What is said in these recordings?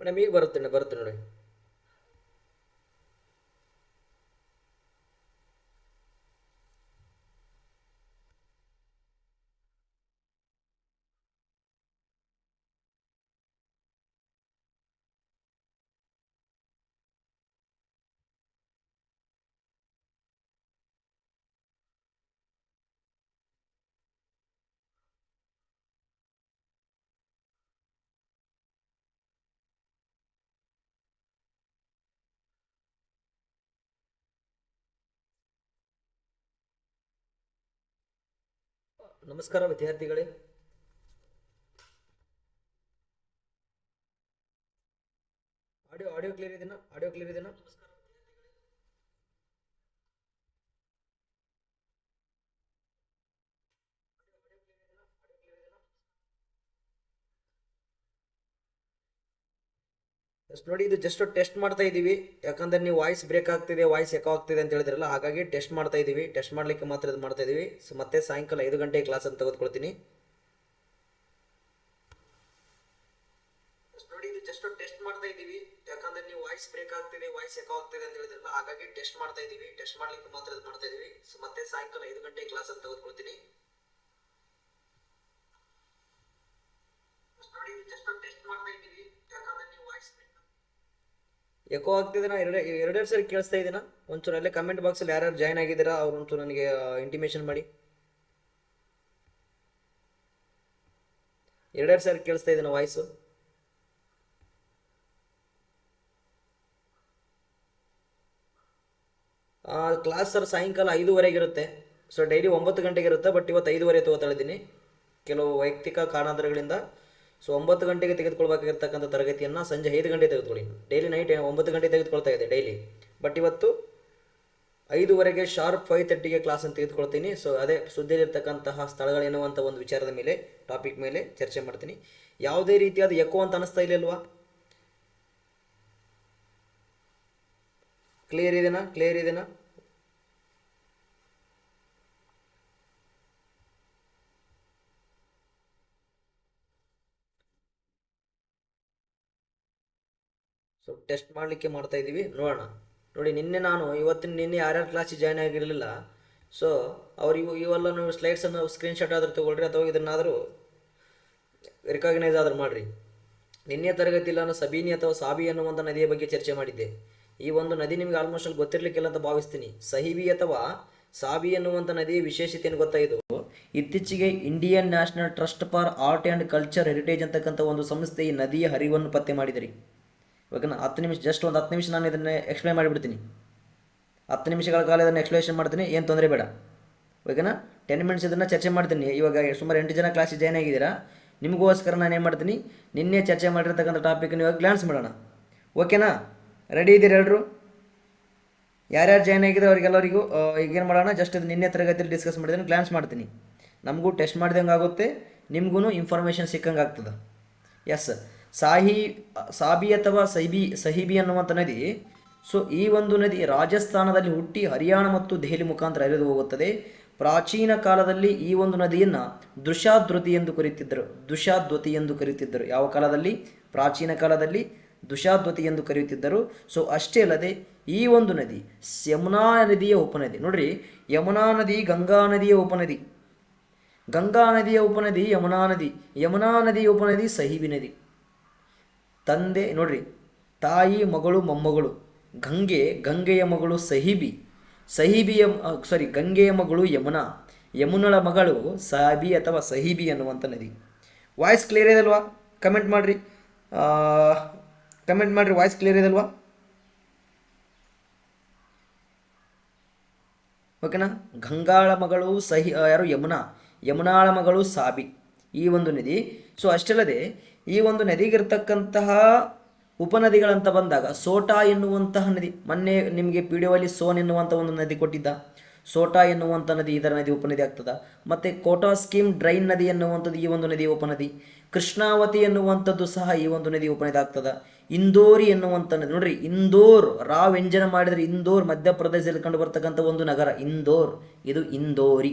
Madam ಈಗ ಬರುತ್ತೆ ಬರುತ್ತೆ ನೋಡಿ. ನಮಸ್ಕಾರ ವಿದ್ಯಾರ್ಥಿಗಳೇ. ಆಡಿಯೋ ಆಡಿಯೋ ಕ್ಲಿಯರ್ ಇದೆಯಾ? ಆಡಿಯೋ ಕ್ಲಿಯರ್ ಇದೆನಾ ಎಸ್ ನೋಡಿ, ಇದು ಜಸ್ಟ್ ಟೆಸ್ಟ್ ಮಾಡ್ತಾ ಇದ್ದೀವಿ ಯಾಕಂದ್ರೆ ನೀವು ವಾಯ್ಸ್ ಬ್ರೇಕ್ ಆಗ್ತಿದೆ ವಾಯ್ಸ್ ಎಕೋ ಆಗ್ತಿದೆ ಅಂತ ಹೇಳಿದ್ರಲ್ಲ, ಹಾಗಾಗಿ ಟೆಸ್ಟ್ ಮಾಡ್ತಾ ಇದ್ದೀವಿ ಟೆಸ್ಟ್ ಮಾಡ್ಲಿಕ್ಕೆ ಮಾತ್ರ ಇದು ಮಾಡ್ತಾ ಇದ್ದೀವಿ ಸೊ ಮತ್ತೆ ಸಾಯಂಕಾಲ ಐದು ಗಂಟೆ ಕ್ಲಾಸ್ ಅಂತ ತೆಗೆದುಕೊಳ್ತೀನಿ. ನೋಡಿ, ಇದು ಜಸ್ಟ್ ಟೆಸ್ಟ್ ಮಾಡ್ತಾ ಇದ್ದೀವಿ ಯಾಕಂದ್ರೆ ನೀವು ವಾಯ್ಸ್ ಬ್ರೇಕ್ ಆಗ್ತಿದೆ ವಾಯ್ಸ್ ಎಕೋ ಆಗ್ತಿದೆ ಅಂತ ಹೇಳಿದ್ರಲ್ಲ, ಹಾಗಾಗಿ ಟೆಸ್ಟ್ ಮಾಡ್ತಾ ಇದ್ದೀವಿ ಟೆಸ್ಟ್ ಮಾಡ್ಲಿಕ್ಕೆ ಮಾತ್ರ ಇದು ಮಾಡ್ತಾ ಇದ್ದೀವಿ ಸೊ ಮತ್ತೆ ಸಾಯಂಕಾಲ ಐದು ಗಂಟೆ ಕ್ಲಾಸ್ ಅಂತ ತೆಗೆದುಕೊಳ್ತೀನಿ. ನೋಡಿ ಇದು ಜಸ್ಟ್ ಟೆಸ್ಟ್ ಮಾಡ್ತಾ ಇದ್ದೀವಿ ಯಾಕಂದ್ರೆ ನೀವು ವಾಯ್ಸ್ ಎಕೋ ಆಗ್ತಿದೆನಾ ಎರಡೇ, ಎರಡೆರಡು ಸರಿ ಕೇಳಿಸ್ತಾ ಇದ್ದೀನಾ? ಒಂಚೂರು ಅಲ್ಲೇ ಕಮೆಂಟ್ ಬಾಕ್ಸಲ್ಲಿ ಯಾರ್ಯಾರು ಜಾಯ್ನ್ ಆಗಿದ್ದೀರಾ ಅವ್ರು ಒಂಚೂರು ನನಗೆ ಇಂಟಿಮೇಷನ್ ಮಾಡಿ. ಎರಡೆರಡು ಸಾರಿ ಕೇಳಿಸ್ತಾ ಇದೆನಾ ವಾಯ್ಸು ಕ್ಲಾಸ್ ಸರ್ ಸಾಯಂಕಾಲ ಐದೂವರೆಗೆ ಇರುತ್ತೆ. ಸೊ ಡೈಲಿ ಒಂಬತ್ತು ಗಂಟೆಗೆ ಇರುತ್ತೆ ಬಟ್ ಇವತ್ತು ಐದುವರೆ ತಗೋತಾ ಇದ್ದೀನಿ. ಕೆಲವು ವೈಯಕ್ತಿಕ ಕಾರಣಾಂತರಗಳಿಂದ. ಸೊ ಒಂಬತ್ತು ಗಂಟೆಗೆ ತೆಗೆದುಕೊಳ್ಬೇಕಾಗಿರ್ತಕ್ಕಂಥ ತರಗತಿಯನ್ನು ಸಂಜೆ ಐದು ಗಂಟೆಗೆ ತೆಗೆದುಕೊಳ್ಳಿ. ಡೈಲಿ ನೈಟ್ ಒಂಬತ್ತು ಗಂಟೆ ತೆಗೆದುಕೊಳ್ತಾ ಇದೆ ಡೈಲಿ ಬಟ್ ಇವತ್ತು ಐದುವರೆಗೆ ಶಾರ್ಪ್ ಫೈವ್ ತರ್ಟಿಗೆ ಕ್ಲಾಸ್ ಅಂತ ತೆಗೆದುಕೊಳ್ತೀನಿ. ಸೊ ಅದೇ ಸುದ್ದಿಯಲ್ಲಿರ್ತಕ್ಕಂತಹ ಸ್ಥಳಗಳೇನುವಂಥ ಒಂದು ವಿಚಾರದ ಮೇಲೆ ಟಾಪಿಕ್ ಮೇಲೆ ಚರ್ಚೆ ಮಾಡ್ತೀನಿ. ಯಾವುದೇ ರೀತಿಯಾದ ಎಕೋ ಅಂತ ಅನಿಸ್ತಾ ಇಲ್ಲಲ್ವಾ ಕ್ಲಿಯರ್ ಇದೆನಾ? ಕ್ಲಿಯರ್ ಇದೆನಾ ಸೊ ಟೆಸ್ಟ್ ಮಾಡಲಿಕ್ಕೆ ಮಾಡ್ತಾ ಇದ್ದೀವಿ ನೋಡೋಣ. ನೋಡಿ, ನಿನ್ನೆ ನಾನು, ಇವತ್ತಿನ ನಿನ್ನೆ ಯಾರ್ಯಾರು ಕ್ಲಾಸಿಗೆ ಜಾಯ್ನ್ ಆಗಿರಲಿಲ್ಲ ಸೊ ಅವ್ರು ಇವು, ಇವೆಲ್ಲ ನೀವು ಸ್ಲೈಡ್ಸನ್ನು ಸ್ಕ್ರೀನ್ಶಾಟ್ ಆದರೂ ತೊಗೊಳ್ರಿ, ಅಥವಾ ಇದನ್ನಾದರೂ ರಿಕಾಗ್ನೈಸ್ ಆದರೂ ಮಾಡಿರಿ. ನಿನ್ನೆ ತರಗತಿಯಲ್ಲಿ ನಾನು ಸಬೀನಿ ಅಥವಾ ಸಾಬಿ ಅನ್ನುವಂಥ ನದಿಯ ಬಗ್ಗೆ ಚರ್ಚೆ ಮಾಡಿದ್ದೆ. ಈ ಒಂದು ನದಿ ನಿಮಗೆ ಆಲ್ಮೋಸ್ಟ್ ಅಲ್ಲಿ ಗೊತ್ತಿರಲಿಕ್ಕಿಲ್ಲ ಅಂತ ಭಾವಿಸ್ತೀನಿ. ಸಹಿಬಿ ಅಥವಾ ಸಾಬಿ ಎನ್ನುವಂಥ ನದಿಯ ವಿಶೇಷತೆಯನ್ನು ಗೊತ್ತಾಯಿತು ಇತ್ತೀಚೆಗೆ Indian National Trust for Art and Culture Heritage ಅಂತಕ್ಕಂಥ ಒಂದು ಸಂಸ್ಥೆ ಈ ನದಿಯ ಹರಿವನ್ನು ಪತ್ತೆ ಮಾಡಿದ್ರಿ ಇವಾಗ ಹತ್ತು ನಿಮಿಷ ಜಸ್ಟ್ ಒಂದು ಹತ್ತು ನಿಮಿಷ ನಾನು ಇದನ್ನು ಎಕ್ಸ್ಪ್ಲೈನ್ ಮಾಡಿಬಿಡ್ತೀನಿ. ಹತ್ತು ನಿಮಿಷಗಳ ಕಾಲ ಇದನ್ನು ಎಕ್ಸ್ಪ್ಲೇಷನ್ ಮಾಡ್ತೀನಿ, ಏನು ತೊಂದರೆ ಬೇಡ. ಓಕೆನಾ ಟೆನ್ ಮಿನಿಟ್ಸ್ ಇದನ್ನು ಚರ್ಚೆ ಮಾಡ್ತೀನಿ. ಇವಾಗ ಸುಮಾರು ಎಂಟು ಜನ ಕ್ಲಾಸಿಗೆ ಜಾಯ್ನ್ ಆಗಿದ್ದೀರಾ? ನಿಮಗೋಸ್ಕರ ನಾನು ಏನು ಮಾಡ್ತೀನಿ? ನಿನ್ನೆ ಚರ್ಚೆ ಮಾಡಿರ್ತಕ್ಕಂಥ ಟಾಪಿಕ್ನ ಇವಾಗ ಗ್ಲಾನ್ಸ್ ಮಾಡೋಣ. ಓಕೆನಾ ರೆಡಿ ಇದ್ದೀರಾ ಎಲ್ಲರೂ ಯಾರ್ಯಾರು ಜಾಯ್ನ್ ಆಗಿದ್ರೆ ಅವರಿಗೆಲ್ಲರಿಗೂ ಈಗೇನು ಮಾಡೋಣ? ಜಸ್ಟ್ ಇದು ನಿನ್ನೆ ತರಗತಿಯಲ್ಲಿ ಡಿಸ್ಕಸ್ ಮಾಡಿದ್ರೆ ಗ್ಲಾನ್ಸ್ ಮಾಡ್ತೀನಿ. ನಮಗೂ ಟೆಸ್ಟ್ ಮಾಡಿದಂಗೆ ಆಗುತ್ತೆ ನಿಮಗೂ ಇನ್ಫಾರ್ಮೇಷನ್ ಸಿಕ್ಕಂಗೆ ಆಗ್ತದೆ ಎಸ್ ಸಾಹಿ, ಸಾಬಿ ಅಥವಾ ಸೈಬಿ, ಸಹಿಬಿ ಅನ್ನುವಂಥ ನದಿ, ಸೊ ಈ ಒಂದು ನದಿ ರಾಜಸ್ಥಾನದಲ್ಲಿ ಹುಟ್ಟಿ ಹರಿಯಾಣ ಮತ್ತು ದೆಹಲಿ ಮುಖಾಂತರ ಹರಿದು ಹೋಗುತ್ತದೆ. ಪ್ರಾಚೀನ ಕಾಲದಲ್ಲಿ ಈ ಒಂದು ನದಿಯನ್ನು ದುಷಾದ್ವತಿ ಎಂದು ಕರೆಯುತ್ತಿದ್ದರು. ದುಷಾದ್ವತಿ ಎಂದು ಕರೆಯುತ್ತಿದ್ದರು. ಯಾವ ಕಾಲದಲ್ಲಿ? ಪ್ರಾಚೀನ ಕಾಲದಲ್ಲಿ ದುಷಾದ್ವತಿ ಎಂದು ಕರೆಯುತ್ತಿದ್ದರು. ಸೊ ಅಷ್ಟೇ ಅಲ್ಲದೆ ಈ ಒಂದು ನದಿ ಯಮುನಾ ನದಿಯ ಉಪನದಿ. ನೋಡ್ರಿ, ಯಮುನಾ ನದಿ, ಗಂಗಾ ನದಿಯ ಉಪನದಿ. ಗಂಗಾ ನದಿಯ ಉಪನದಿ, ಯಮುನಾ ನದಿ. ಯಮುನಾ ನದಿಯ ಉಪನದಿ, ಸಹಿಬಿ ನದಿ. ತಂದೆ, ನೋಡ್ರಿ, ತಾಯಿ, ಮಗಳು, ಮೊಮ್ಮಗಳು, ಗಂಗೆ, ಗಂಗೆಯ ಮಗಳು ಸಹಿಬಿ, ಸಹಿಬಿಯ ಸಾರಿ ಗಂಗೆಯ ಮಗಳು ಯಮುನಾ, ಯಮುನಳ ಮಗಳು ಸಾಬಿ ಅಥವಾ ಸಹಿಬಿ ಅನ್ನುವಂಥ ನದಿ. ವಾಯ್ಸ್ ಕ್ಲಿಯರ್ ಇದಲ್ವಾ? ಕಮೆಂಟ್ ಮಾಡಿರಿ. ಕಮೆಂಟ್ ಮಾಡ್ರಿ ವಾಯ್ಸ್ ಕ್ಲಿಯರ್ ಇದಲ್ವಾ? ಓಕೆನಾ ಗಂಗಾಳ ಮಗಳು ಸಹಿ ಯಾರು? ಯಮುನಾ. ಯಮುನಾಳ ಮಗಳು ಸಾಬಿ. ಈ ಒಂದು ನದಿ. ಸೊ ಅಷ್ಟಲ್ಲದೆ ಈ ಒಂದು ನದಿಗಿರ್ತಕ್ಕಂತಹ ಉಪನದಿಗಳಂತ ಬಂದಾಗ ಸೋಟಾ ಎನ್ನುವಂತಹ ನದಿ. ಮೊನ್ನೆ ನಿಮಗೆ ಪಿ ಅಲ್ಲಿ ಸೋನ್ ಎನ್ನುವಂಥ ಒಂದು ನದಿ ಕೊಟ್ಟಿದ್ದ. ಸೋಟಾ ಎನ್ನುವಂಥ ನದಿ ಇದರ ನದಿ ಉಪನದಿ ಆಗ್ತದ. ಮತ್ತು ಕೋಟಾ ಸ್ಕೀಮ್ ಡ್ರೈನ್ ನದಿ ಎನ್ನುವಂಥದ್ದು ಈ ಒಂದು ನದಿ ಉಪನದಿ. ಕೃಷ್ಣಾವತಿ ಎನ್ನುವಂಥದ್ದು ಸಹ ಈ ಒಂದು ನದಿ ಉಪನದಿ ಆಗ್ತದ. ಇಂದೋರಿ ಎನ್ನುವಂಥ ನದಿ. ನೋಡ್ರಿ, ಇಂದೋರ್ ರಾ ವ್ಯಂಜನ ಮಾಡಿದರೆ ಇಂದೋರ್ ಮಧ್ಯಪ್ರದೇಶದಲ್ಲಿ ಕಂಡು ಬರ್ತಕ್ಕಂಥ ಒಂದು ನಗರ, ಇಂದೋರ್. ಇದು ಇಂದೋರಿ.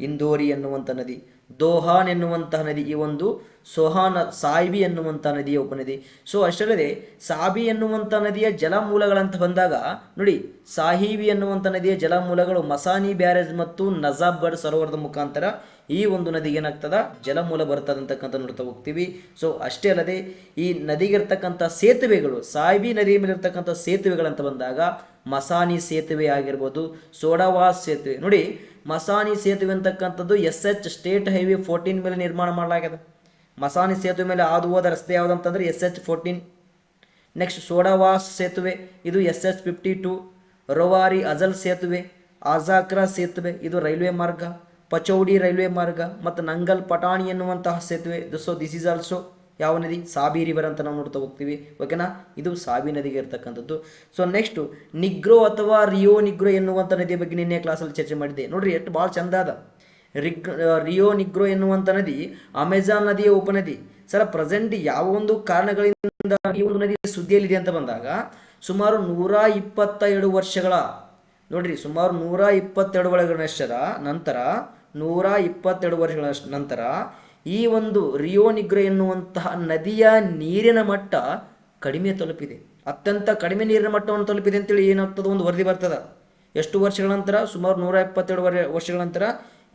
ಇಂದೋರಿ ಎನ್ನುವಂಥ ನದಿ, ದೋಹಾನ್ ಎನ್ನುವಂತಹ ನದಿ ಈ ಒಂದು ಸೋಹಾನ, ಸಾಯಿಬಿ ಎನ್ನುವಂಥ ನದಿಯ ಉಪನದಿ. ಸೊ ಅಷ್ಟಲ್ಲದೆ ಸಾಬಿ ಎನ್ನುವಂಥ ನದಿಯ ಜಲಮೂಲಗಳಂತ ಬಂದಾಗ, ನೋಡಿ, ಸಾಹಿಬಿ ಎನ್ನುವಂಥ ನದಿಯ ಜಲಮೂಲಗಳು ಮಸಾನಿ ಬ್ಯಾರೇಜ್ ಮತ್ತು ನಜಾಬ್ಗಢ್ ಸರೋವರದ ಮುಖಾಂತರ ಈ ಒಂದು ನದಿಗೆ ಏನಾಗ್ತದ? ಜಲಮೂಲ ಬರ್ತದೆ ಅಂತಕ್ಕಂಥ ನೋಡ್ತಾ ಹೋಗ್ತೀವಿ. ಸೊ ಅಷ್ಟೇ ಅಲ್ಲದೆ ಈ ನದಿಗಿರ್ತಕ್ಕಂಥ ಸೇತುವೆಗಳು, ಸಾಯಿಬಿ ನದಿಯ ಮೇಲೆ ಇರ್ತಕ್ಕಂಥ ಸೇತುವೆಗಳಂತ ಬಂದಾಗ ಮಸಾನಿ ಸೇತುವೆ ಆಗಿರ್ಬೋದು, ಸೋಡಾವಾಸ್ ಸೇತುವೆ. ನೋಡಿ, ಮಸಾನಿ ಸೇತುವೆ ಅಂತಕ್ಕಂಥದ್ದು S H state highway fourteen ಮೇಲೆ ನಿರ್ಮಾಣ ಮಾಡಲಾಗಿದೆ ಮಸಾನಿ ಸೇತುವೆ ಮೇಲೆ ಹಾದು ಹೋದ ರಸ್ತೆ ಯಾವುದಂತಂದ್ರೆ S H fourteen. Next Sodawas ಸೇತುವೆ, ಇದು ಎಸ್ ಎಚ್ ಫಿಫ್ಟಿ ಟು. ರೋವಾರಿ ಅಜಲ್ ಸೇತುವೆ, ಆಜಾಕ್ರಾ ಸೇತುವೆ, ಇದು ರೈಲ್ವೆ ಮಾರ್ಗ. ಪಚೌಡಿ ರೈಲ್ವೆ ಮಾರ್ಗ ಮತ್ತು ನಂಗಲ್ ಪಟಾಣಿ ಎನ್ನುವಂತಹ ಸೇತುವೆ. ಸೊ ದಿಸ್ ಈಸ್ ಆಲ್ಸೋ ಯಾವ ನದಿ? ಸಾಬಿ ರಿವರ್ ಅಂತ ನಾವು ನೋಡ್ತಾ ಹೋಗ್ತೀವಿ. ಓಕೆನಾ ಇದು ಸಾಬಿ ನದಿಗೆ ಇರ್ತಕ್ಕಂಥದ್ದು. ಸೊ ನೆಕ್ಸ್ಟು ನಿಗ್ರೋ ಅಥವಾ ರಿಯೋ ನಿಗ್ರೋ ಎನ್ನುವಂಥ ನದಿಯ ಬಗ್ಗೆ ನಿನ್ನೆ ಕ್ಲಾಸಲ್ಲಿ ಚರ್ಚೆ ಮಾಡಿದ್ದೆ. ನೋಡ್ರಿ, ಎಷ್ಟು ಭಾಳ ಚಂದ ಅದ. ರಿಗ್ ರಿಯೋ ನಿಗ್ರೋ ಎನ್ನುವಂಥ ನದಿ, ಅಮೆಜಾನ್ ನದಿಯ ಉಪನದಿ. ಸರ್ ಪ್ರೆಸೆಂಟ್ ಯಾವ ಒಂದು ಕಾರಣಗಳಿಂದ ಈ ಒಂದು ನದಿ ಸುದ್ದಿಯಲ್ಲಿದೆ ಅಂತ ಬಂದಾಗ ಸುಮಾರು ನೂರ ಇಪ್ಪತ್ತ ಎರಡು ವರ್ಷಗಳ ನೋಡ್ರಿ, ಸುಮಾರು ನೂರ ಇಪ್ಪತ್ತೆರಡು ವರ್ಷದ ನಂತರ ನೂರ ಇಪ್ಪತ್ತೆರಡು ವರ್ಷಗಳ ನಂತರ ಈ ಒಂದು ರಿಯೋ ನಿಗ್ರೆ ಎನ್ನುವಂತಹ ನದಿಯ ನೀರಿನ ಮಟ್ಟ ಕಡಿಮೆ ತಲುಪಿದೆ. ಅತ್ಯಂತ ಕಡಿಮೆ ನೀರಿನ ಮಟ್ಟವನ್ನು ತಲುಪಿದೆ ಅಂತೇಳಿ ಏನಾಗ್ತದೆ? ಒಂದು ವರದಿ ಬರ್ತದ. ಎಷ್ಟು ವರ್ಷಗಳ ನಂತರ? ಸುಮಾರು ನೂರ ಇಪ್ಪತ್ತೆರಡು ವರ್ ವರ್ಷಗಳ ನಂತರ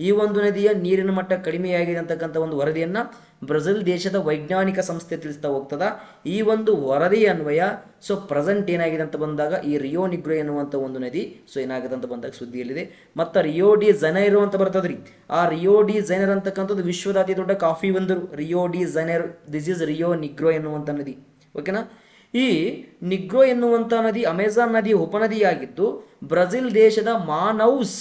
ಈ ಒಂದು ನದಿಯ ನೀರಿನ ಮಟ್ಟ ಕಡಿಮೆಯಾಗಿದೆ ಅಂತಕ್ಕಂಥ ಒಂದು ವರದಿಯನ್ನು ಬ್ರೆಜಿಲ್ ದೇಶದ ವೈಜ್ಞಾನಿಕ ಸಂಸ್ಥೆ ತಿಳಿಸ್ತಾ ಹೋಗ್ತದ. ಈ ಒಂದು ವರದಿ ಅನ್ವಯ ಸೊ ಪ್ರೆಸೆಂಟ್ ಏನಾಗಿದೆ ಅಂತ ಬಂದಾಗ ಈ ರಿಯೋ ನಿಗ್ರೋ ಎನ್ನುವಂಥ ಒಂದು ನದಿ ಸೊ ಏನಾಗಿದೆ ಅಂತ ಬಂದಾಗ ಸುದ್ದಿಯಲ್ಲಿದೆ. ಮತ್ತು ರಿಯೋ ಡಿ ಜನೈರೋ ಅಂತ ಬರ್ತದ್ರಿ. ಆ ರಿಯೋ ಡಿ ಜನೈರ್ ಅಂತಕ್ಕಂಥದ್ದು ವಿಶ್ವದ ಅತಿ ದೊಡ್ಡ ಕಾಫಿ ಬಂದರು Rio de Janeiro this is Rio Negro ಎನ್ನುವಂಥ ನದಿ. ಓಕೆನಾ ಈ ನಿಗ್ರೋ ಎನ್ನುವಂಥ ನದಿ ಅಮೆಜಾನ್ ನದಿ ಉಪನದಿಯಾಗಿದ್ದು ಬ್ರೆಜಿಲ್ ದೇಶದ ಮಾನೌಸ್,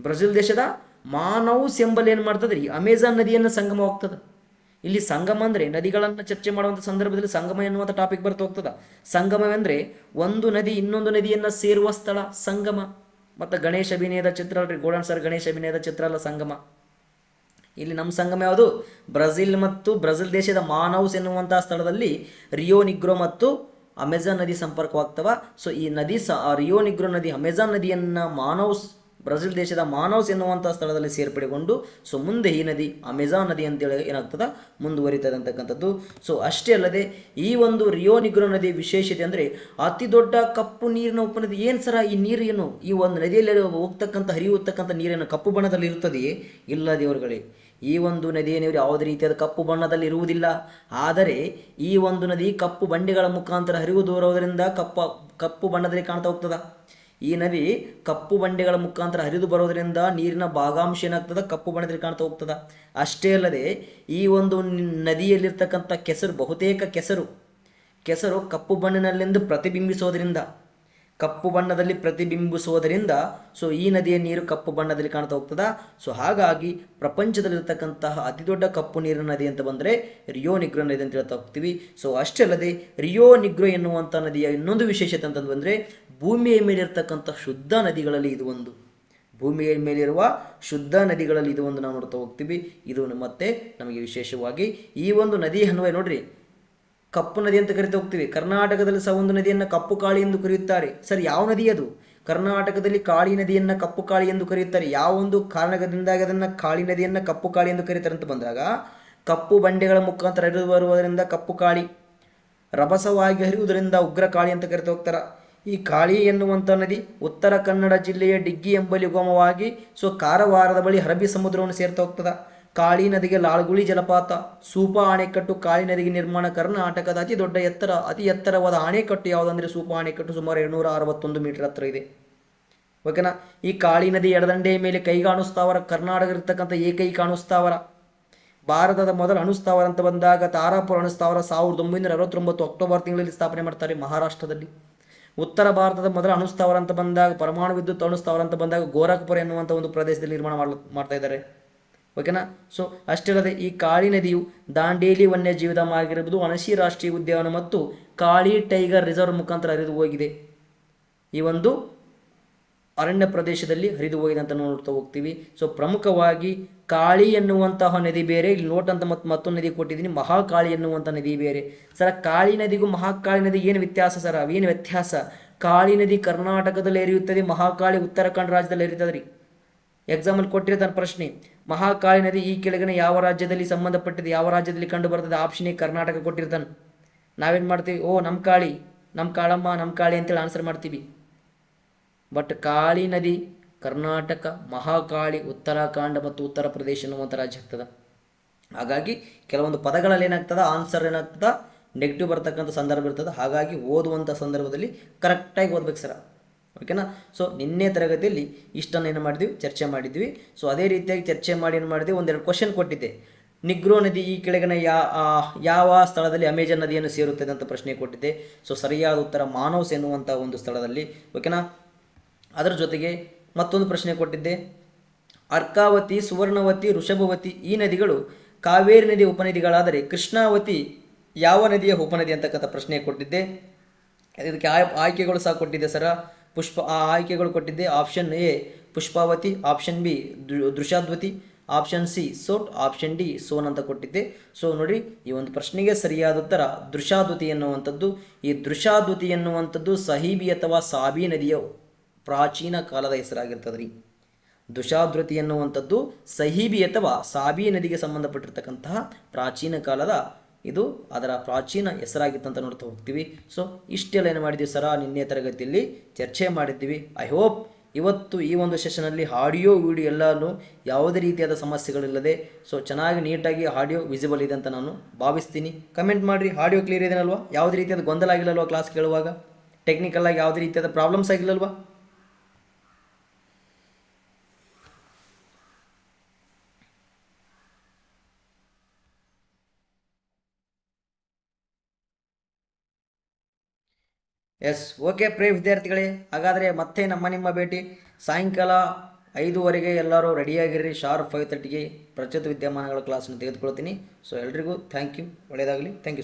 ಬ್ರೆಜಿಲ್ ದೇಶದ ಮಾನೌಸ್ ಎಂಬಲ್ಲಿ ಏನು ಮಾಡ್ತದೆ ರೀ? ಅಮೆಜಾನ್ ನದಿಯನ್ನು ಸಂಗಮ ಹೋಗ್ತದೆ. ಇಲ್ಲಿ ಸಂಗಮ ಅಂದರೆ ನದಿಗಳನ್ನು ಚರ್ಚೆ ಮಾಡುವಂಥ ಸಂದರ್ಭದಲ್ಲಿ ಸಂಗಮ ಎನ್ನುವಂಥ ಟಾಪಿಕ್ ಬರ್ತಾ ಹೋಗ್ತದೆ. ಸಂಗಮವೆಂದರೆ ಒಂದು ನದಿ ಇನ್ನೊಂದು ನದಿಯನ್ನು ಸೇರುವ ಸ್ಥಳ, ಸಂಗಮ. ಮತ್ತು ಗಣೇಶ ಅಭಿನಯದ ಚಿತ್ರ ಅಲ್ರಿ, ಗೋಡನ್ ಸರ್ ಗಣೇಶ ಅಭಿನಯದ ಚಿತ್ರ ಅಲ್ಲ ಸಂಗಮ. ಇಲ್ಲಿ ನಮ್ಮ ಸಂಗಮ ಯಾವುದು? ಬ್ರೆಜಿಲ್ ಮತ್ತು ಬ್ರೆಜಿಲ್ ದೇಶದ ಮಾನೌಸ್ ಎನ್ನುವಂಥ ಸ್ಥಳದಲ್ಲಿ ರಿಯೋ ನಿಗ್ರೋ ಮತ್ತು ಅಮೆಜಾನ್ ನದಿ ಸಂಪರ್ಕವಾಗ್ತವ. ಸೊ ಈ ನದಿ ಸ ರಿಯೋ ನಿಗ್ರೋ ನದಿ ಅಮೆಜಾನ್ ನದಿಯನ್ನು ಮಾನೌಸ್ ಬ್ರೆಜಿಲ್ ದೇಶದ ಮಾನವ್ಸ್ ಎನ್ನುವಂಥ ಸ್ಥಳದಲ್ಲಿ ಸೇರ್ಪಡೆಗೊಂಡು ಸೊ ಮುಂದೆ ಈ ನದಿ ಅಮೆಜಾನ್ ನದಿ ಅಂತೇಳಿ ಏನಾಗ್ತದ? ಮುಂದುವರಿತದೆ ಅಂತಕ್ಕಂಥದ್ದು ಸೊ ಅಷ್ಟೇ ಅಲ್ಲದೆ, ಈ ಒಂದು ರಿಯೋ ನಿಗ್ರೋ ನದಿ ವಿಶೇಷತೆ ಅಂದರೆ ಅತಿ ದೊಡ್ಡ ಕಪ್ಪು ನೀರಿನ ಉಪನದಿ. ಏನು ಸರ ಈ ನೀರು ಏನು? ಈ ಒಂದು ನದಿಯಲ್ಲಿ ಹೋಗ್ತಕ್ಕಂಥ ಹರಿಯುತ್ತಕ್ಕಂಥ ನೀರೇನು ಕಪ್ಪು ಬಣ್ಣದಲ್ಲಿ ಇರುತ್ತದೆಯೇ? ಇಲ್ಲ ದೇವರುಗಳೇ. ಈ ಒಂದು ನದಿ ನೀರು ಯಾವುದೇ ರೀತಿಯಾದ ಕಪ್ಪು ಬಣ್ಣದಲ್ಲಿ ಇರುವುದಿಲ್ಲ. ಆದರೆ ಈ ಒಂದು ನದಿ ಕಪ್ಪು ಬಂಡೆಗಳ ಮುಖಾಂತರ ಹರಿವು ದೂರುವುದರಿಂದ ಕಪ್ಪ, ಕಪ್ಪು ಬಣ್ಣದಲ್ಲಿ ಕಾಣ್ತಾ ಹೋಗ್ತದ? ಈ ನದಿ ಕಪ್ಪು ಬಂಡೆಗಳ ಮುಖಾಂತರ ಹರಿದು ಬರೋದರಿಂದ ನೀರಿನ ಭಾಗಾಂಶ ಏನಾಗ್ತದ? ಕಪ್ಪು ಬಣ್ಣದಲ್ಲಿ ಕಾಣ್ತಾ ಹೋಗ್ತದ. ಅಷ್ಟೇ ಅಲ್ಲದೆ ಈ ಒಂದು ನದಿಯಲ್ಲಿರ್ತಕ್ಕಂಥ ಕೆಸರು, ಬಹುತೇಕ ಕೆಸರು ಕೆಸರು ಕಪ್ಪು ಬಣ್ಣನಲ್ಲೆಂದು ಪ್ರತಿಬಿಂಬಿಸೋದ್ರಿಂದ ಕಪ್ಪು ಬಣ್ಣದಲ್ಲಿ ಪ್ರತಿಬಿಂಬಿಸುವುದರಿಂದ, ಸೊ ಈ ನದಿಯ ನೀರು ಕಪ್ಪು ಬಣ್ಣದಲ್ಲಿ ಕಾಣ್ತಾ ಹೋಗ್ತದ. ಸೊ ಹಾಗಾಗಿ ಪ್ರಪಂಚದಲ್ಲಿರ್ತಕ್ಕಂತಹ ಅತಿ ದೊಡ್ಡ ಕಪ್ಪು ನೀರಿನ ನದಿ ಅಂತ ಬಂದರೆ ರಿಯೋ ನಿಗ್ರೋ ನದಿ ಅಂತ ಹೇಳ್ತಾ ಹೋಗ್ತೀವಿ. ಸೊ ಅಷ್ಟೇ ಅಲ್ಲದೆ ರಿಯೋ ನಿಗ್ರೋ ಎನ್ನುವಂಥ ನದಿಯ ಇನ್ನೊಂದು ವಿಶೇಷತೆ ಅಂತಂದು ಬಂದರೆ ಭೂಮಿಯ ಮೇಲಿರ್ತಕ್ಕಂಥ ಶುದ್ಧ ನದಿಗಳಲ್ಲಿ ಇದು ಒಂದು. ಭೂಮಿಯ ಮೇಲಿರುವ ಶುದ್ಧ ನದಿಗಳಲ್ಲಿ ಇದು ಒಂದು ನಾವು ನೋಡ್ತಾ ಹೋಗ್ತೀವಿ. ಇದು ಮತ್ತೆ ನಮಗೆ ವಿಶೇಷವಾಗಿ ಈ ಒಂದು ನದಿ ಅನ್ವಯ ನೋಡ್ರಿ ಕಪ್ಪು ನದಿ ಅಂತ ಕರಿತಾ ಹೋಗ್ತೀವಿ. ಕರ್ನಾಟಕದಲ್ಲಿ ಸಹ ಒಂದು ನದಿಯನ್ನು ಕಪ್ಪು ಕಾಳಿ ಎಂದು ಕರೆಯುತ್ತಾರೆ. ಸರ್, ಯಾವ ನದಿ ಅದು? ಕರ್ನಾಟಕದಲ್ಲಿ ಕಾಳಿ ನದಿಯನ್ನು ಕಪ್ಪು ಕಾಳಿ ಎಂದು ಕರೆಯುತ್ತಾರೆ. ಯಾವ ಒಂದು ಕಾರಣದಿಂದಾಗಿ ಅದನ್ನು ಕಾಳಿ ನದಿಯನ್ನು ಕಪ್ಪು ಕಾಳಿ ಎಂದು ಕರೀತಾರೆ ಅಂತ ಬಂದಾಗ, ಕಪ್ಪು ಬಂಡೆಗಳ ಮುಖಾಂತರ ಹರಿದು ಬರುವುದರಿಂದ ಕಪ್ಪು ಕಾಳಿ, ರಭಸವಾಗಿ ಹರಿಯುವುದರಿಂದ ಉಗ್ರ ಕಾಳಿ ಅಂತ ಕರಿತಾ ಹೋಗ್ತಾರ. ಈ ಕಾಳಿ ಎನ್ನುವಂಥ ನದಿ ಉತ್ತರ ಕನ್ನಡ ಜಿಲ್ಲೆಯ ಡಿಗ್ಗಿ ಎಂಬಲ್ಲಿ ಉಗಮವಾಗಿ ಸೊ ಕಾರವಾರದ ಬಳಿ ಅರಬ್ಬಿ ಸಮುದ್ರವನ್ನು ಸೇರ್ತಾ ಹೋಗ್ತದ. ಕಾಳಿ ನದಿಗೆ ಲಾಳ್ಗುಳಿ ಜಲಪಾತ, ಸೂಪ ಅಣೆಕಟ್ಟು ಕಾಳಿ ನದಿಗೆ ನಿರ್ಮಾಣ ಕರ್ನಾಟಕದ ಅತಿ ದೊಡ್ಡ ಎತ್ತರ, ಅತಿ ಎತ್ತರವಾದ ಅಣೆಕಟ್ಟು ಯಾವುದಂದ್ರೆ ಸೂಪ ಅಣೆಕಟ್ಟು ಸುಮಾರು ಏಳ್ನೂರ ಅರವತ್ತೊಂದು ಮೀಟರ್ ಹತ್ರ ಇದೆ. ಓಕೆನಾ ಈ ಕಾಳಿ ನದಿ ಎಡದಂಡೆಯ ಮೇಲೆ ಕೈಗಾಣುಸ್ತಾವರ ಕರ್ನಾಟಕ ಇರ್ತಕ್ಕಂಥ ಏಕೈಕ ಅಣುಸ್ತಾವರ ಭಾರತದ ಮೊದಲ ಅಣುಸ್ಥಾವರ ಅಂತ ಬಂದಾಗ ತಾರಾಪುರ ಅಣುಸ್ತಾವರ ಸಾವಿರದ ಒಂಬೈನೂರ ಅರವತ್ತೊಂಬತ್ತು ಅಕ್ಟೋಬರ್ ತಿಂಗಳಲ್ಲಿ ಸ್ಥಾಪನೆ ಮಾಡ್ತಾರೆ ಮಹಾರಾಷ್ಟ್ರದಲ್ಲಿ. ಉತ್ತರ ಭಾರತದ ಮೊದಲ ಅಣುಸ್ಥಾವರ ಅಂತ ಬಂದಾಗ, ಪರಮಾಣು ವಿದ್ಯುತ್ ಅಣುಸ್ತಾವರ ಅಂತ ಬಂದಾಗ ಗೋರಖ್ಪುರ ಎನ್ನುವಂಥ ಒಂದು ಪ್ರದೇಶದಲ್ಲಿ ನಿರ್ಮಾಣ ಮಾಡ್ತಾ ಇದ್ದಾರೆ. ಓಕೆನಾ ಸೊ ಅಷ್ಟೇ ಅಲ್ಲದೆ ಈ ಕಾಳಿ ನದಿಯು ದಾಂಡೇಲಿ ವನ್ಯಜೀವಿಧಾಮ ಆಗಿರಬಹುದು ಅಣಶಿ ರಾಷ್ಟ್ರೀಯ ಉದ್ಯಾನ ಮತ್ತು ಕಾಳಿ ಟೈಗರ್ ರಿಸರ್ವ್ ಮುಖಾಂತರ ಹರಿದು ಹೋಗಿದೆ. ಈ ಒಂದು ಅರಣ್ಯ ಪ್ರದೇಶದಲ್ಲಿ ಹರಿದು ಹೋಗಿದೆ ಅಂತ ನೋಡ್ತಾ ಹೋಗ್ತೀವಿ. ಸೊ ಪ್ರಮುಖವಾಗಿ ಕಾಳಿ ಎನ್ನುವಂತಹ ನದಿ ಬೇರೆ, ಇಲ್ಲಿ ನೋಟ್ ಅಂತ ಮತ್ತೆ ಮತ್ತೊಂದು ನದಿ ಕೊಟ್ಟಿದ್ದೀನಿ, ಮಹಾಕಾಳಿ ಎನ್ನುವಂಥ ನದಿ ಬೇರೆ. ಸರ, ಕಾಳಿ ನದಿಗೂ ಮಹಾಕಾಳಿ ನದಿ ಏನು ವ್ಯತ್ಯಾಸ ಸರ್? ಅವೇನು ವ್ಯತ್ಯಾಸ? ಕಾಳಿ ನದಿ ಕರ್ನಾಟಕದಲ್ಲಿ ಹರಿಯುತ್ತದೆ, ಮಹಾಕಾಳಿ ಉತ್ತರಾಖಂಡ ರಾಜ್ಯದಲ್ಲಿ ಹರಿತದ್ರಿ. ಎಕ್ಸಾಂಪಲ್ ಕೊಟ್ಟಿರ್ತಾನೆ ಪ್ರಶ್ನೆ ಮಹಾಕಾಳಿ ನದಿ ಈ ಕೆಳಗಿನ ಯಾವ ರಾಜ್ಯದಲ್ಲಿ ಸಂಬಂಧಪಟ್ಟಿದೆ, ಯಾವ ರಾಜ್ಯದಲ್ಲಿ ಕಂಡು ಬರ್ತದೆ ಆಪ್ಷನ್ ಎ ಕರ್ನಾಟಕ ಕೊಟ್ಟಿರ್ತಾನೆ ನಾವೇನು ಮಾಡ್ತೀವಿ? ಓ ನಮ್ಮ ಕಾಳಿ ನಮ್ಮ ಕಾಳಮ್ಮ ನಮ್ಮ ಕಾಳಿ ಅಂತೇಳಿ ಆನ್ಸರ್ ಮಾಡ್ತೀವಿ. ಬಟ್ ಕಾಳಿ ನದಿ ಕರ್ನಾಟಕ, ಮಹಾಕಾಳಿ, ಉತ್ತರಾಖಂಡ ಮತ್ತು ಉತ್ತರ ಪ್ರದೇಶ ಅನ್ನುವಂಥ ರಾಜ್ಯ ಆಗ್ತದೆ. ಹಾಗಾಗಿ ಕೆಲವೊಂದು ಪದಗಳಲ್ಲಿ ಏನಾಗ್ತದ? ಆನ್ಸರ್ ಏನಾಗ್ತದ? ನೆಗೆಟಿವ್ ಬರ್ತಕ್ಕಂಥ ಸಂದರ್ಭ ಇರ್ತದೆ. ಹಾಗಾಗಿ ಓದುವಂಥ ಸಂದರ್ಭದಲ್ಲಿ ಕರೆಕ್ಟಾಗಿ ಓದ್ಬೇಕು ಸರ. ಓಕೆನಾ ಸೊ ನಿನ್ನೆ ತರಗತಿಯಲ್ಲಿ ಇಷ್ಟನ್ನು ಏನು ಮಾಡಿದ್ವಿ? ಚರ್ಚೆ ಮಾಡಿದ್ವಿ. ಸೊ ಅದೇ ರೀತಿಯಾಗಿ ಚರ್ಚೆ ಮಾಡಿ ಏನು ಮಾಡಿದ್ವಿ ಒಂದೆರಡು ಕ್ವಶನ್ ಕೊಟ್ಟಿದ್ದೆ. ನಿಗ್ರೋ ನದಿ ಈ ಕೆಳಗಿನ ಯಾ ಯಾವ ಸ್ಥಳದಲ್ಲಿ ಅಮೆಜಾನ್ ನದಿಯನ್ನು ಸೇರುತ್ತದೆ ಅಂತ ಪ್ರಶ್ನೆ ಕೊಟ್ಟಿದ್ದೆ. ಸೊ ಸರಿಯಾದ ಉತ್ತರ ಮಾನವ್ಸ್ ಎನ್ನುವಂಥ ಒಂದು ಸ್ಥಳದಲ್ಲಿ. ಓಕೆನಾ ಅದರ ಜೊತೆಗೆ ಮತ್ತೊಂದು ಪ್ರಶ್ನೆ ಕೊಟ್ಟಿದ್ದೆ. ಅರ್ಕಾವತಿ, ಸುವರ್ಣವತಿ, ಋಷಭವತಿ ಈ ನದಿಗಳು ಕಾವೇರಿ ನದಿಯ ಉಪನದಿಗಳಾದರೆ ಕೃಷ್ಣಾವತಿ ಯಾವ ನದಿಯ ಉಪನದಿ ಅಂತಕ್ಕಂಥ ಪ್ರಶ್ನೆ ಕೊಟ್ಟಿದ್ದೆ. ಇದಕ್ಕೆ ಆಯ್- ಆಯ್ಕೆಗಳು ಸಹ ಕೊಟ್ಟಿದ್ದೆ ಸರ. ಪುಷ್ಪ ಆ ಆಯ್ಕೆಗಳು ಕೊಟ್ಟಿದ್ದೆ. Option A, Pushpavati. Option B Drishadvati. Option C, Sot. Option D, Son ಅಂತ ಕೊಟ್ಟಿದ್ದೆ. ಸೊ ನೋಡಿ, ಈ ಒಂದು ಪ್ರಶ್ನೆಗೆ ಸರಿಯಾದ ಉತ್ತರ ದೃಶಾದ್ವತಿ ಎನ್ನುವಂಥದ್ದು. ಈ ದೃಶಾದ್ವತಿ ಎನ್ನುವಂಥದ್ದು ಸಹೀಬಿ ಅಥವಾ ಸಾಬಿ ನದಿಯ, ಪ್ರಾಚೀನ ಕಾಲದ ಹೆಸರಾಗಿರ್ತದೆ ರೀ ದುಶಾದೃತಿ ಎನ್ನುವಂಥದ್ದು ಸಹೀಬಿ ಅಥವಾ ಸಾಬಿ ನದಿಗೆ ಸಂಬಂಧಪಟ್ಟಿರ್ತಕ್ಕಂತಹ ಪ್ರಾಚೀನ ಕಾಲದ ಇದು ಅದರ ಪ್ರಾಚೀನ ಹೆಸರಾಗಿತ್ತು ಅಂತ ನೋಡ್ತಾ ಹೋಗ್ತೀವಿ. ಸೊ ಇಷ್ಟೆಲ್ಲ ಏನು ಮಾಡಿದ್ದೀವಿ ಸರ? ನಿನ್ನೆ ತರಗತಿಯಲ್ಲಿ ಚರ್ಚೆ ಮಾಡಿದ್ದೀವಿ ಐ ಹೋಪ್ ಇವತ್ತು ಈ ಒಂದು ಸೆಷನಲ್ಲಿ ಆಡಿಯೋ ವಿಡಿಯೋ ಎಲ್ಲನೂ ಯಾವುದೇ ರೀತಿಯಾದ ಸಮಸ್ಯೆಗಳಿಲ್ಲದೆ ಸೊ ಚೆನ್ನಾಗಿ ನೀಟಾಗಿ ಆಡಿಯೋ ವಿಸಿಬಲ್ ಇದೆ ಅಂತ ನಾನು ಭಾವಿಸ್ತೀನಿ. ಕಮೆಂಟ್ ಮಾಡಿರಿ. ಆಡಿಯೋ ಕ್ಲಿಯರ್ ಇದೆನಲ್ವಾ? ಯಾವುದೇ ರೀತಿಯಾದ ಗೊಂದಲ ಆಗಿಲ್ಲಲ್ವಾ ಕ್ಲಾಸ್ ಕೇಳುವಾಗ? ಟೆಕ್ನಿಕಲ್ ಆಗಿ ಯಾವುದೇ ರೀತಿಯಾದ ಪ್ರಾಬ್ಲಮ್ಸ್ ಆಗಿಲ್ಲಲ್ವಾ? ಎಸ್, ಓಕೆ ಪ್ರಿಯ ವಿದ್ಯಾರ್ಥಿಗಳೇ, ಹಾಗಾದರೆ ಮತ್ತೆ ನಮ್ಮ ನಿಮ್ಮ ಭೇಟಿ. ಸಾಯಂಕಾಲ ಐದುವರೆಗೆ ಎಲ್ಲರೂ ರೆಡಿಯಾಗಿರ್ರಿ ಶಾರ್ಪ್ ಫೈವ್ ತರ್ಟಿಗೆ ಪ್ರಚಿತ ವಿದ್ಯಮಾನಗಳ ಕ್ಲಾಸನ್ನು ತೆಗೆದುಕೊಳ್ತೀನಿ. ಸೊ ಎಲ್ರಿಗೂ ಥ್ಯಾಂಕ್ ಯು ಒಳ್ಳೆಯದಾಗಲಿ. Thank you